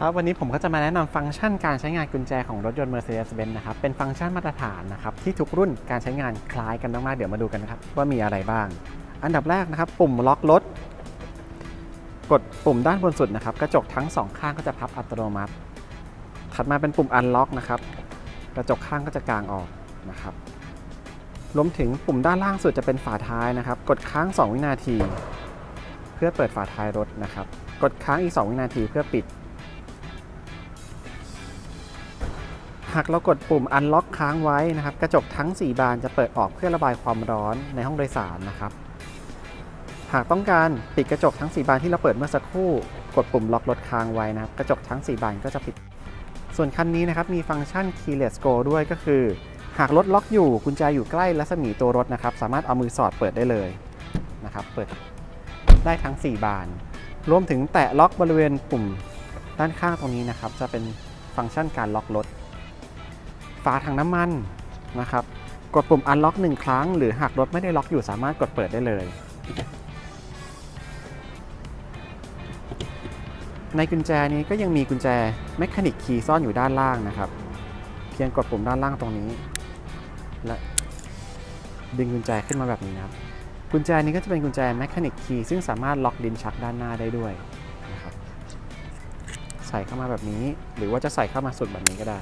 ครับวันนี้ผมก็จะมาแนะนำฟังก์ชันการใช้งานกุญแจของรถยนต์ Mercedes-Benz นะครับ เป็นฟังก์ชันมาตรฐานนะครับ ที่ทุกรุ่นการใช้งานคล้ายกันมากๆ เดี๋ยวมาดูกันนะครับ ว่ามีอะไรบ้าง อันดับแรกนะครับ ปุ่มล็อกรถ กดปุ่มด้านบนสุดนะครับ กระจกทั้งสองข้างก็จะพับอัตโนมัติ ถัดมาเป็นปุ่ม unlock นะครับ กระจกข้างก็จะกางออกนะครับ รวมถึงปุ่มด้านล่างสุดจะเป็นฝาท้ายนะครับ กดค้าง 2 วินาที เพื่อเปิดฝาท้ายรถนะครับ กดค้างอีก 2 วินาทีเพื่อปิด หากเรากดปุ่ม unlock ค้างไว้นะครับ กระจกทั้ง 4 บานจะเปิดออกเพื่อระบายความร้อนในห้องโดยสารนะครับ หากต้องการปิดกระจกทั้ง 4 บานที่เราเปิดเมื่อสักครู่ กดปุ่มล็อกรถค้างไว้นะครับ กระจกทั้ง 4 บานก็จะปิด ส่วนคันนี้นะครับมีฟังก์ชัน keyless go ด้วยก็คือ หากรถล็อกอยู่กุญแจอยู่ใกล้รัศมีตัวรถนะครับ สามารถเอามือสอดเปิดได้เลยนะครับ เปิดได้ทั้ง 4 บาน รวมถึงแตะล็อกบริเวณปุ่มด้านข้างตรงนี้นะครับ จะเป็นฟังก์ชันการล็อกรถ ฝาถังน้ำมันนะครับ กดปุ่ม unlock หนึ่งครั้ง หรือหากรถไม่ได้ล็อกอยู่สามารถกดเปิดได้เลย ในกุญแจนี้ก็ยังมีกุญแจแมคานิกคีย์ซ่อนอยู่ด้านล่างนะครับ เพียงกดปุ่มด้านล่างตรงนี้ และดึงกุญแจขึ้นมาแบบนี้นะครับ กุญแจนี้ก็จะเป็นกุญแจแมคานิกคีย์ซึ่งสามารถล็อกลิ้นชักด้านหน้าได้ด้วยนะครับ ใส่เข้ามาแบบนี้ หรือว่าจะใส่เข้ามาสุดแบบนี้ก็ได้